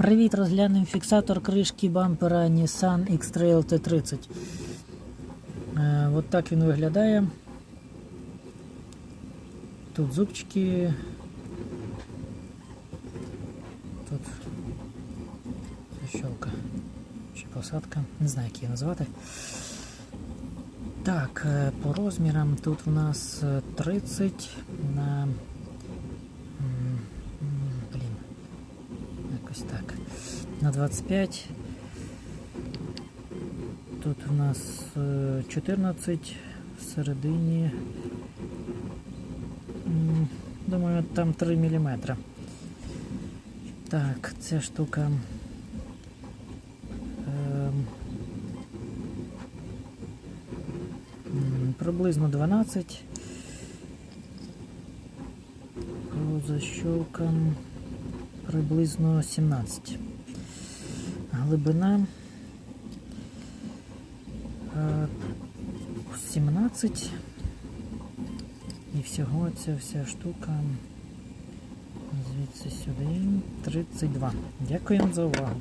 Привіт, розглянемо фіксатор кришки бампера Nissan X-Trail T30. Е, от так він виглядає. Тут зубчики. Тут защелка чи посадка. Не знаю, як її назвати. Так, е, по розмірам тут у нас е, 30 на. Якось так. На 25. Тут у нас е, 14 всередині. Думаю, там 3 мм. Так, ця штука. ем, Приблизно 12. По защелкам приблизно 17. Глибина е, 17. І всього ця вся штука звідси сюди 32. Дякуємо за увагу.